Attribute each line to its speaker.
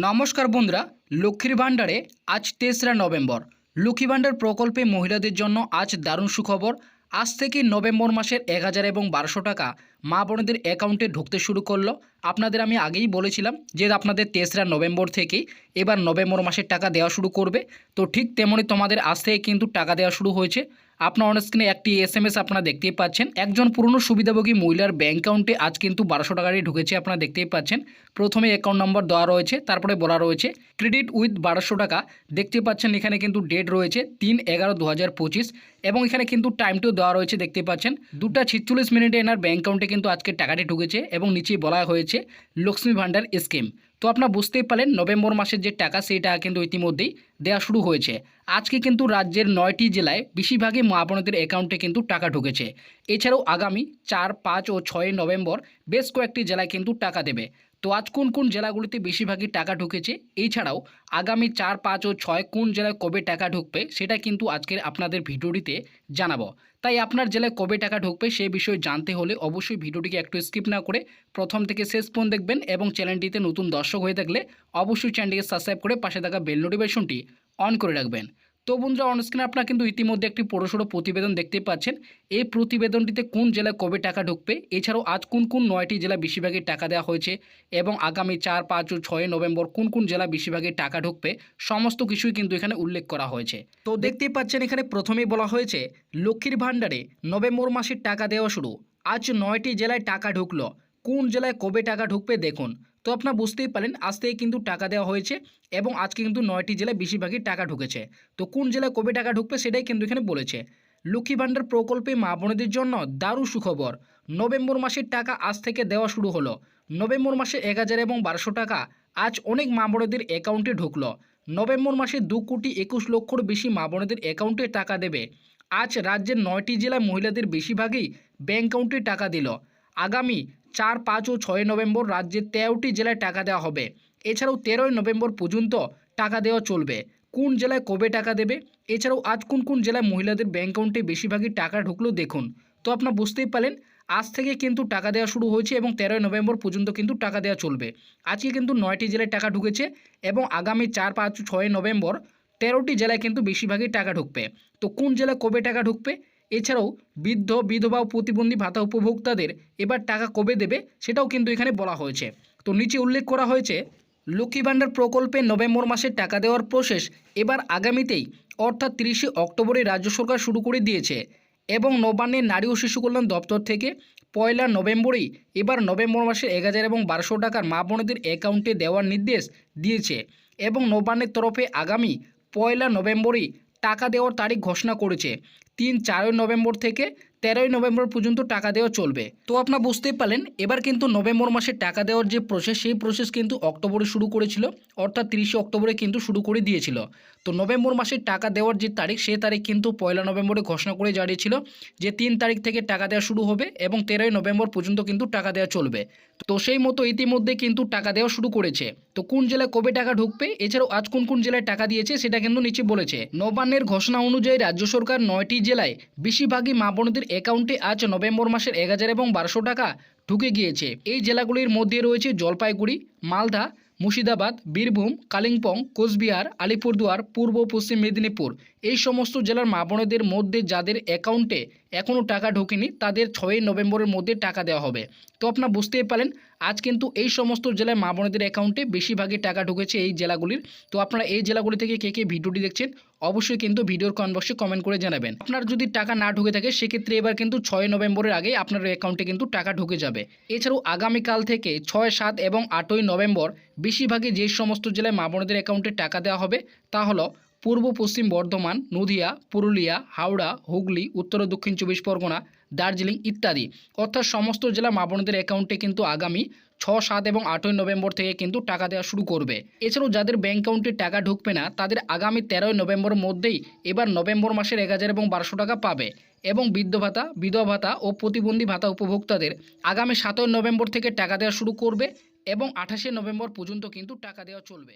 Speaker 1: নমস্কার বন্ধুরা, লক্ষ্মীর ভাণ্ডারে আজ তেসরা নভেম্বর। লক্ষ্মী ভাণ্ডার প্রকল্পে মহিলাদের জন্য আজ দারুণ সুখবর। আজ থেকে নভেম্বর মাসের এক হাজার এবং বারোশো টাকা মা বোনদের অ্যাকাউন্টে ঢুকতে শুরু করল। আপনাদের আমি আগেই বলেছিলাম যে আপনাদের তেসরা নভেম্বর থেকে এবার নভেম্বর মাসের টাকা দেওয়া শুরু করবে। তো ঠিক তেমনই তোমাদের আজ থেকে কিন্তু টাকা দেওয়া শুরু হয়েছে। আপনার অন স্ক্রিনে একটি এস এম এস আপনারা দেখতেই পাচ্ছেন। একজন পুরনো সুবিধাভোগী মহিলার ব্যাঙ্ক অ্যাকাউন্টে আজ কিন্তু বারোশো টাকারই ঢুকেছে, আপনারা দেখতেই পাচ্ছেন। প্রথমে অ্যাকাউন্ট নম্বর দেওয়া রয়েছে, তারপরে বলা রয়েছে ক্রেডিট উইথ বারোশো টাকা। দেখতে পাচ্ছেন এখানে কিন্তু ডেট রয়েছে, তিন এগারো দু এবং এখানে কিন্তু টাইমটিও দেওয়া রয়েছে দেখতে পাচ্ছেন। দুটা ছিচল্লিশ মিনিটে এনার ব্যাঙ্ক অ্যাকাউন্টে কিন্তু আজকে টাকাটি ঢুকেছে এবং নিচেই বলা হয়েছে লক্ষ্মী ভাণ্ডার স্কিম তো আপনারা বুঝতেই পারলেন, নভেম্বর মাসের যে টাকা সেই টাকা কিন্তু ইতিমধ্যেই দেওয়া শুরু হয়েছে। আজকে কিন্তু রাজ্যের নয়টি জেলায় বেশিরভাগই মা বোনদের অ্যাকাউন্টে কিন্তু টাকা ঢুকেছে। এছাড়াও আগামী চার, পাঁচ ও ছয় নভেম্বর বেশ কয়েকটি জেলায় কিন্তু টাকা দেবে। তো আজ কোন কোন জেলাগুলিতে বেশিরভাগই টাকা ঢুকেছে? এছাড়াও আগামী চার, পাঁচ ও ছয় কোন জেলায় কবে টাকা ঢুকবে সেটা কিন্তু আজকের আপনাদের ভিডিওটিতে জানাব। তাই আপনার জেলায় কবে টাকা ঢুকবে সেই বিষয়ে জানতে হলে অবশ্যই ভিডিওটিকে একটু স্কিপ না করে প্রথম থেকে শেষ পর্যন্ত দেখবেন এবং চ্যানেলটিতে নতুন দর্শক হয়ে থাকলে অবশ্যই চ্যানেলটিকে সাবস্ক্রাইব করে পাশে থাকা বেল নোটিফিকেশনটি অন করে রাখবেন। তো বন্ধুরা অনস্ক্রিনে আপনারা কিন্তু ইতিমধ্যে একটি পড়োসড়ো প্রতিবেদন দেখতে পাচ্ছেন। এই প্রতিবেদনটিতে কোন জেলায় কবে টাকা ঢুকবে? এছাড়াও আজ কোন কোন নয়টি জেলা বেশিরভাগই টাকা দেওয়া হয়েছে? এবং আগামী চার, পাঁচ ও ছয় নভেম্বর কোন কোন জেলা বেশিরভাগই টাকা ঢুকবে? সমস্ত কিছুই কিন্তু এখানে উল্লেখ করা হয়েছে। তো দেখতেই পাচ্ছেন এখানে প্রথমেই বলা হয়েছে, লক্ষ্মীর ভাণ্ডারে নভেম্বর মাসের টাকা দেওয়া শুরু। আজ নয়টি জেলায় টাকা ঢুকলো। কোন জেলায় কবে টাকা ঢুকবে দেখুন। তো আপনারা বুঝতেই পারেন, আজ থেকে কিন্তু টাকা দেওয়া হয়েছে এবং আজকে কিন্তু নয়টি জেলায় বেশিরভাগই টাকা ঢুকেছে। তো কোন জেলায় কবে টাকা ঢুকবে সেটাই কিন্তু এখানে বলেছে। লক্ষ্মী ভাণ্ডার প্রকল্পে মা বোনেদের জন্য দারুণ সুখবর। নভেম্বর মাসের টাকা আজ থেকে দেওয়া শুরু হলো। নভেম্বর মাসে এক হাজার এবং বারোশো টাকা আজ অনেক মা বোনেদের অ্যাকাউন্টে ঢুকলো। নভেম্বর মাসে দু কোটি একুশ লক্ষর বেশি মা বোনেদের অ্যাকাউন্টে টাকা দেবে। আজ রাজ্যের নয়টি জেলায় মহিলাদের বেশিরভাগই ব্যাঙ্ক অ্যাকাউন্টে টাকা দিল। আগামী চার, পাঁচ ও ছয় নভেম্বর রাজ্যের তেরোটি জেলায় টাকা দেওয়া হবে। এছাড়াও তেরোই নভেম্বর পর্যন্ত টাকা দেওয়া চলবে। কোন জেলায় কবে টাকা দেবে? এছাড়াও আজ কোন কোন জেলায় মহিলাদের ব্যাঙ্ক অ্যাকাউন্টে বেশিরভাগই টাকা ঢুকলো দেখুন। তো আপনারা বুঝতেই পারলেন, আজ থেকে কিন্তু টাকা দেওয়া শুরু হয়েছে এবং তেরোই নভেম্বর পর্যন্ত কিন্তু টাকা দেওয়া চলবে। আজকে কিন্তু নয়টি জেলায় টাকা ঢুকেছে এবং আগামী চার, পাঁচ, ছয় নভেম্বর তেরোটি জেলায় কিন্তু বেশিরভাগই টাকা ঢুকবে। তো কোন জেলায় কবে টাকা ঢুকবে? এছাড়াও বৃদ্ধ, বিধবা ও প্রতিবন্ধী ভাতা উপভোক্তাদের এবার টাকা কবে দেবে সেটাও কিন্তু এখানে বলা হয়েছে। তো নিচে উল্লেখ করা হয়েছে, লক্ষ্মী ভাণ্ডার প্রকল্পে নভেম্বর মাসে টাকা দেওয়ার প্রসেস এবার আগামীতেই, অর্থাৎ তিরিশে অক্টোবরে রাজ্য সরকার শুরু করে দিয়েছে এবং নবান্নের নারী ও শিশু কল্যাণ দপ্তর থেকে পয়লা নভেম্বরেই এবার নভেম্বর মাসে এক হাজার এবং বারোশো টাকার মা বোনদের অ্যাকাউন্টে দেওয়ার নির্দেশ দিয়েছে এবং নবান্নের তরফে আগামী পয়লা নভেম্বরেই টাকা দেওয়ার তারিখ ঘোষণা করেছে। তিন চারই নভেম্বর থেকে তেরোই নভেম্বর পর্যন্ত টাকা দেওয়া চলবে। তো আপনারা বুঝতেই পারলেন, এবার কিন্তু নভেম্বর মাসে টাকা দেওয়ার যে প্রসেস সেই প্রসেস কিন্তু অক্টোবরে শুরু করেছিল, অর্থাৎ তিরিশে অক্টোবরে কিন্তু শুরু করে দিয়েছিল। তো নভেম্বর মাসে টাকা দেওয়ার যে তারিখ, সেই তারিখ কিন্তু পয়লা নভেম্বরে ঘোষণা করে জানিয়েছিল যে তিন তারিখ থেকে টাকা দেওয়া শুরু হবে এবং তেরোই নভেম্বর পর্যন্ত কিন্তু টাকা দেওয়া চলবে। তো সেই মতো ইতিমধ্যে কিন্তু টাকা দেওয়া শুরু করেছে। তো কোন জেলায় কবে টাকা ঢুকবে, এছাড়াও আজ কোন কোন জেলায় টাকা দিয়েছে, সেটা কিন্তু নিচে বলেছে। নবান্নের ঘোষণা অনুযায়ী রাজ্য সরকার নয়টি জেলায় বেশিরভাগই মা বোনদের অ্যাকাউন্টে আজ নভেম্বর মাসের এক হাজার এবং বারোশো টাকা ঢুকে গিয়েছে। এই জেলাগুলির মধ্যে রয়েছে জলপাইগুড়ি, মালদা, মুর্শিদাবাদ, বীরভূম, কালিম্পং, কোচবিহার, আলিপুরদুয়ার, পূর্ব পশ্চিম মেদিনীপুর। এই সমস্ত জেলার মা বোনেদের মধ্যে যাদের অ্যাকাউন্টে এখনও টাকা ঢোকেনি, তাদের ছয়ই নভেম্বরের মধ্যে টাকা দেওয়া হবে। তো আপনারা বুঝতেই পারেন আজ কিন্তু এই সমস্ত জেলায় মা বোনেদের অ্যাকাউন্টে বেশিরভাগই টাকা ঢুকেছে এই জেলাগুলির। তো আপনারা এই জেলাগুলি থেকে কে কে ভিডিওটি দেখছেন, অবশ্যই কিন্তু ভিডিওর কমেন্ট বক্সে কমেন্ট করে জানাবেন। আপনার যদি টাকা না ঢুকে থাকে, সেক্ষেত্রে এবার কিন্তু ছয় নভেম্বরের আগে আপনার অ্যাকাউন্টে কিন্তু টাকা ঢুকে যাবে। এছাড়াও আগামীকাল থেকে ছয়, সাত এবং আটই নভেম্বর বেশিরভাগই যে সমস্ত জেলায় মা বোনদের অ্যাকাউন্টে টাকা দেওয়া হবে, তা হলো পূর্ব পশ্চিম বর্ধমান, নদিয়া, পুরুলিয়া, হাওড়া, হুগলি, উত্তর ও দক্ষিণ চব্বিশ পরগনা, দার্জিলিং ইত্যাদি। অর্থাৎ সমস্ত জেলা মা বোনদের অ্যাকাউন্টে কিন্তু আগামী ছ সাত এবং আটই নভেম্বর থেকে কিন্তু টাকা দেওয়া শুরু করবে। এছাড়াও যাদের ব্যাঙ্ক অ্যাকাউন্টে টাকা ঢুকবে না, তাদের আগামী তেরোই নভেম্বরের মধ্যেই এবার নভেম্বর মাসের এক হাজার এবং বারোশো টাকা পাবে এবং বৃদ্ধ ভাতা, বিধবা ভাতা ও প্রতিবন্ধী ভাতা উপভোক্তাদের আগামী সাতই নভেম্বর থেকে টাকা দেওয়া শুরু করবে এবং আঠাশে নভেম্বর পর্যন্ত কিন্তু টাকা দেওয়া চলবে।